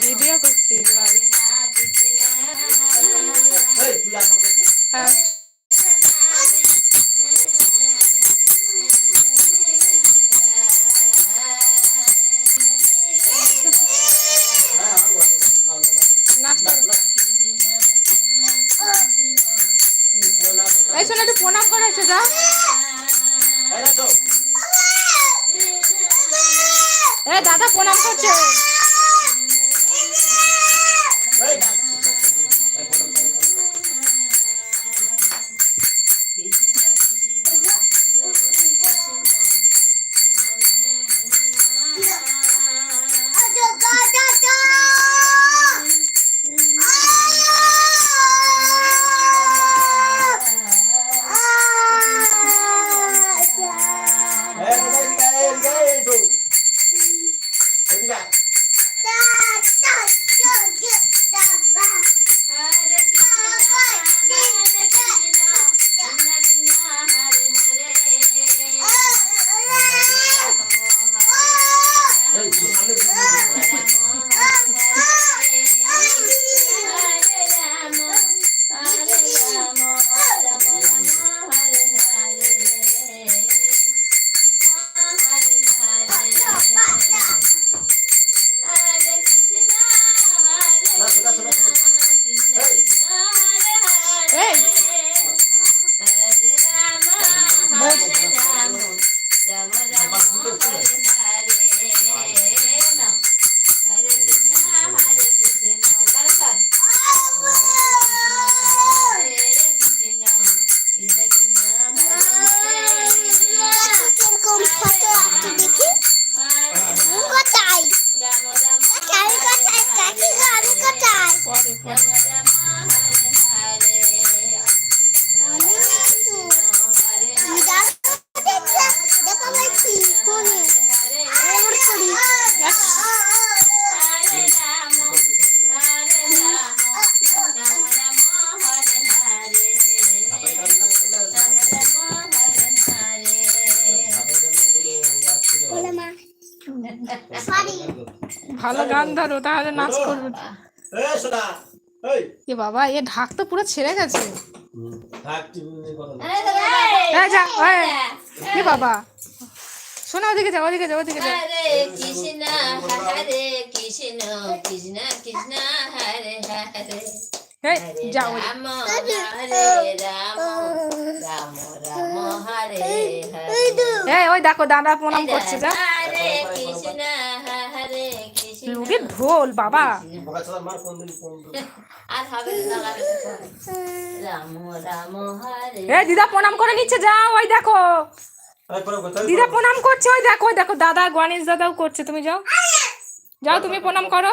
Video করছি হ্যাঁ প্রণাম করে এসে যাও দাদা প্রণাম করছে। ভালো গান ধরো তাহলে নাচ করবে। এ বাবা এ ঢাক তো পুরো ছেড়ে গেছে। এ বাবা। শোনা ওদিকে যাও ওদিকে যাও ওদিকে যাও হরে কৃষ্ণ হরে কৃষ্ণ কৃষ্ণ কৃষ্ণ হরে হরে। যাও ওই- রাম হরে রাম রাম রাম হরে হরে এই ওই দেখো দাদা প্রণাম করছে যা। লুকে ঢোল বাবা। এই দিদা প্রণাম করে নিচ্ছে যাও ওই দেখো। দিদা প্রণাম করছে ওই দেখো দেখো দাদা গণেশ দাদাও করছে তুমি যাও। যাও তুমি প্রণাম করো।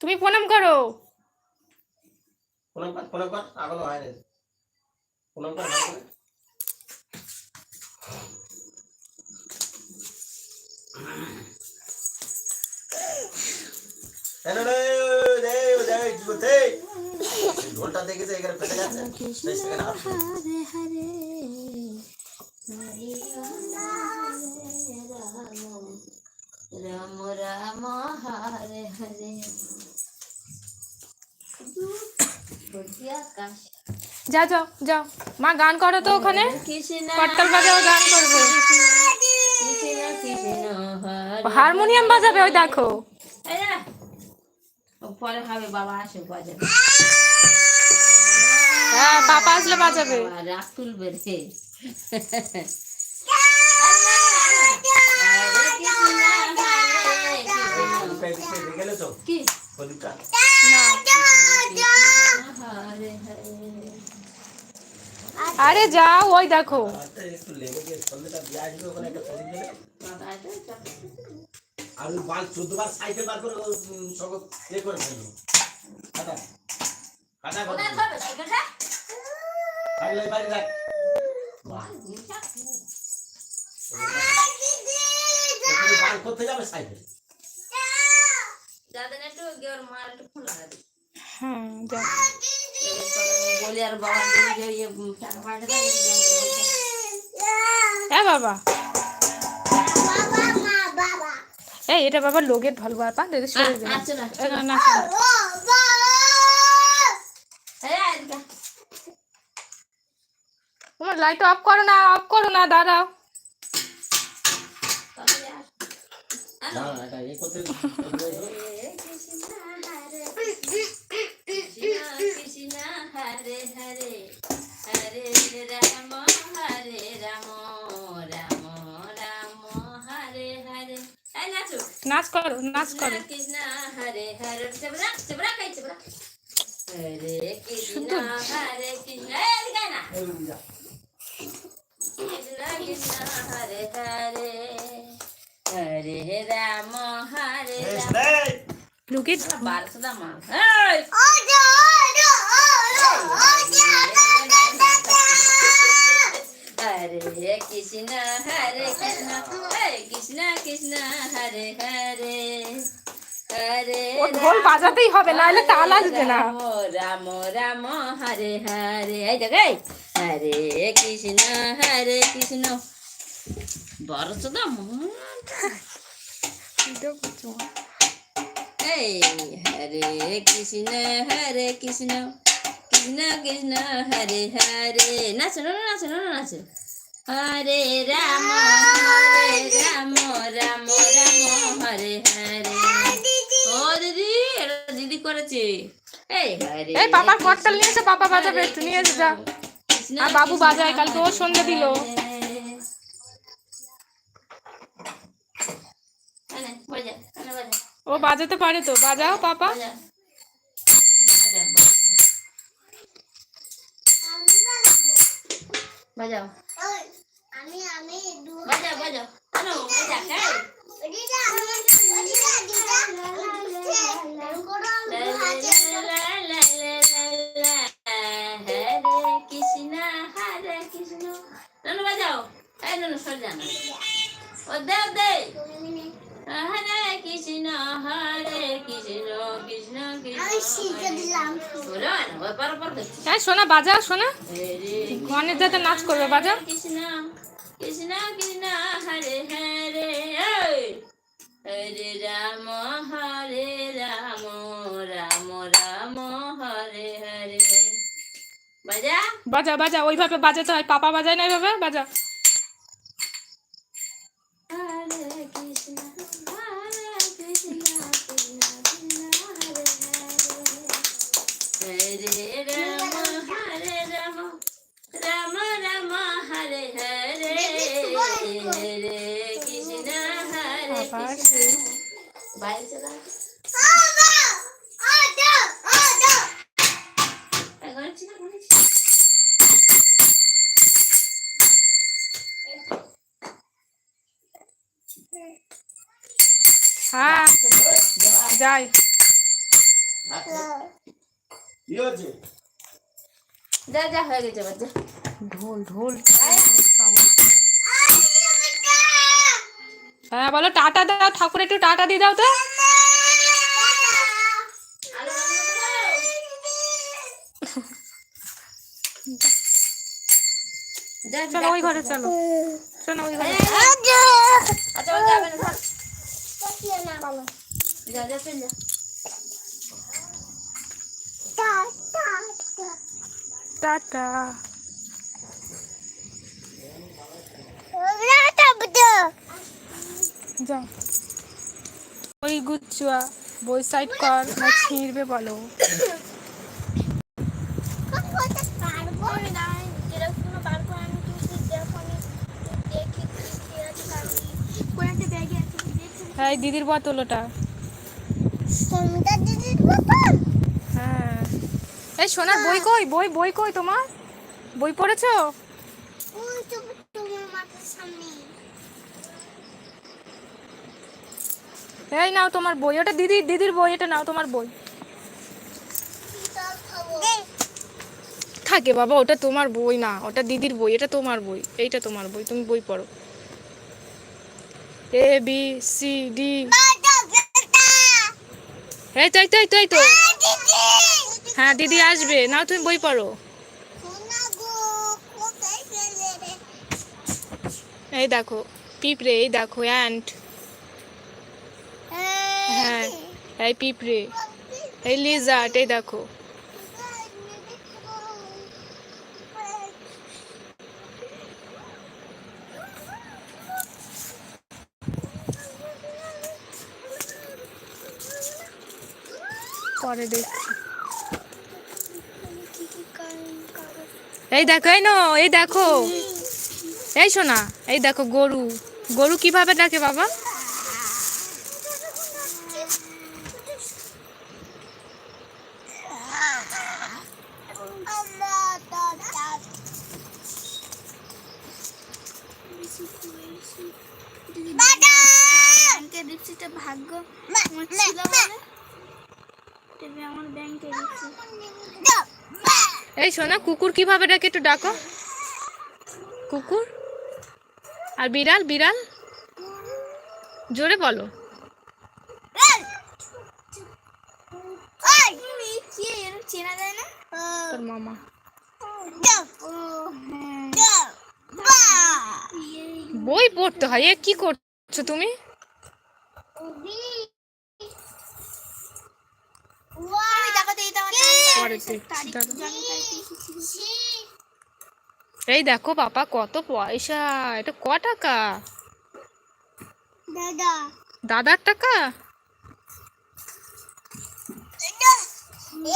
তুমি প্রণাম করো। ও বাবা রে। তুমি প্রণাম করো ঢোলটা দেখেছে এখানে ফেটে যাচ্ছে সেই সেখানে হাত হরে হরে হরে। যাও যাও যাও মা গান করো তো ওখানে। করতাল বাজাও গান করবে। হারমোনিয়াম বাজাবে ওই দেখো। পরে হবে বাবা আসে বাজাবে হ্যাঁ পাপা আসলে বাজাবে। রাগ তুলবে রে কি? না। হরে হরে আরে যাও ওই দেখো। একটু বাবা হ্যাঁ বলি আর বাবা বলি যে ফ্যান ফাটে দেয় হ্যাঁ বাবা বাবা মা বাবা। এই এটা বাবা লোকের বাবা যদি সরে যাবে আচ্ছা না তোমার লাইট অফ করো না অফ করো না দাঁড়াও। না। এটা করতে নাচো। করো নাচ করো। কৃষ্ণ হরে হরে। চবরা চবরা কই চবরা হরে কৃষ্ণ হরে কৃষ্ণ। এই গানা কৃষ্ণ কৃষ্ণ হরে হরে। হরে রাম হরে Ram. Look at Hare Krishna, Hare Krishna, Hare Krishna, Krishna Hare Hare. ওর ঢোল বাজাতেই হবে নাহলে তাল আসবে না রাম রাম হরে হরে এই দেখাই হরে কৃষ্ণ হরে কৃষ্ণ বরসদা মন ও দিদি এটা দিদি করেছে। এই এই নিয়ে এসে বাজাবে নিয়ে এসে যা। আর বাবু বাজায়, কালকে ও সন্ধ্যে দিল। হরে। এনে, বাজা, এনে বাজা, ও বাজাতে পারে তো বাজাও পাপা বাজা। বাজা, বাজাও আমি আমি দু বাজাও বাজাও আনো বাজা খাই হরে কৃষ্ণ হরে কৃষ্ণ কৃষ্ণ কৃষ্ণ এই সোনা বাজাও সোনা ঘনের যাতে নাচ করবে বাজাও। কৃষ্ণ কৃষ্ণ কৃষ্ণ হরে হরে এই। হরে রাম হরে রাম রাম রাম হরে হরে। বাজা বাজা বাজা ওইভাবে বাজাতে হয় পাপা বাজায় না ওইভাবে? বাজা যাই। যা যা হয়ে গেছে বাচ্চা ঢোল ঢোল। হ্যাঁ বলো টাটা দাও ঠাকুর একটু টাটা দিয়ে দাও তো। চলো ওই ঘরে চলো। চলো ওই ঘরে। আচ্ছা ওই যাবে না। যা যা চল যা টা টা টাটা যাও ওই গুচ্ছুয়া বই সাইড কর না ছিঁড়বে বলো দিদির বোতল ওটা সমিতা দিদির বাবা হ্যাঁ। এই সোনার বই কই? বই বই কই তোমার? বই পড়েছো? এই নাও তোমার বই ওটা দিদি দিদির বই এটা নাও তোমার বই। থাকে বাবা ওটা তোমার বই না ওটা দিদির বই এটা তোমার বই এইটা তোমার বই তুমি বই পড়ো। এ বি সি ডি এই তো এই তো এই তো এই তো। হ্যাঁ দিদি। আসবে। নাও তুমি বই পড়ো। এই দেখো পিঁপড়ে এই দেখো অ্যান্ট হ্যাঁ। এই পিঁপড়ে। এই লিজার্ট এই দেখো। পরে দেখছি। এই দেখো এই নো এই দেখো। এই শোনা এই দেখো গরু। গরু কীভাবে ডাকে বাবা? ভাগ্য। ছিল তবে আমার ব্যাংকে এই শোনা কুকুর কীভাবে ডাকে একটু ডাকো। কুকুর? আর বিড়াল বিড়াল? জোরে বলো। তোর মামা। বই পড়তে হয় এ কি করছ তুমি আমি দেখাতে দিতে আমার পরে দেখছি, তারিখ দাঁড়াও। জানি তারিখ এসেছি এই দেখো পাপা কত পয়সা এটা ক টাকা? দাদা। দাদার টাকা?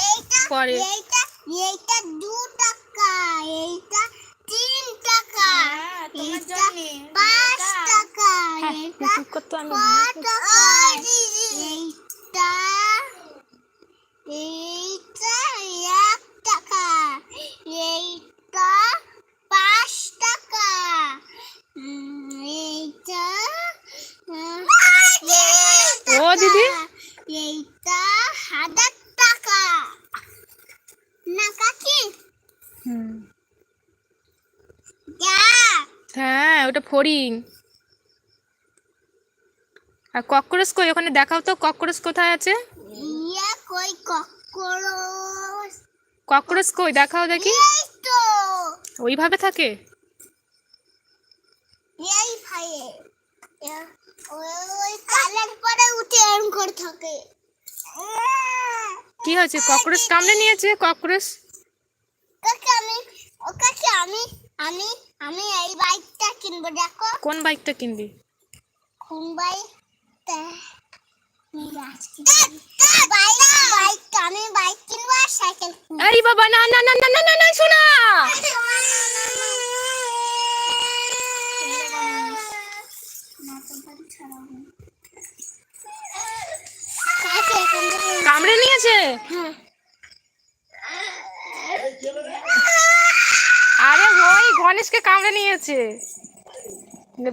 এইটা পরে। এইটা এইটা দু টাকা এইটা তিন টাকা এইটা পাঁচ এইটা টাকা এইটা এইটা এক টাকা এইটা পাঁচ টাকা উম, এইটা উম, ও দিদি? এইটা হাজার টাকা। না কাকি? হ্যাঁ ওটা ফড়িং। আর ককরোচ কই? ওখানে দেখাও তো ককরোচ কোথায় আছে? ইয়া কই ককরোচ? ককরোচ কই? দেখাও দেখি। ওইভাবে থাকে? এই ভাইয়ে। কি হয়েছে? ককরোচ কামড়ে নিয়েছে? ককরোচ? কাকে আমি ও কাকে আমি আমি আমি এই বাইকটা কিনবো দেখো। কোন বাইকটা কিনবি? কোন বাইকটা বাইক আমি বাইক কিনবো আর সাইকেল আরে বাবা না না না না না না শোনা। কামড়ে নিয়েছে? আরে ওই গণেশকে কামড়ে নিয়েছে।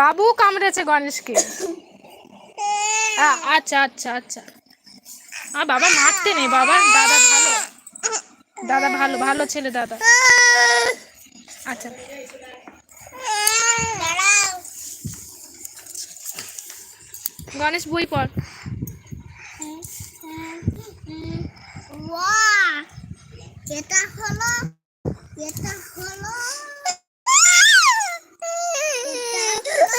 বাবু কামড়েছে গণেশকে। আচ্ছা আচ্ছা আচ্ছা। আর বাবা মারতে নেই, বাবা, দাদা ভালো। দাদা ভালো ভালো ছেলে দাদা। আচ্ছা দাঁড়াও গণেশ বই পড়। এটা হলো এটা হলো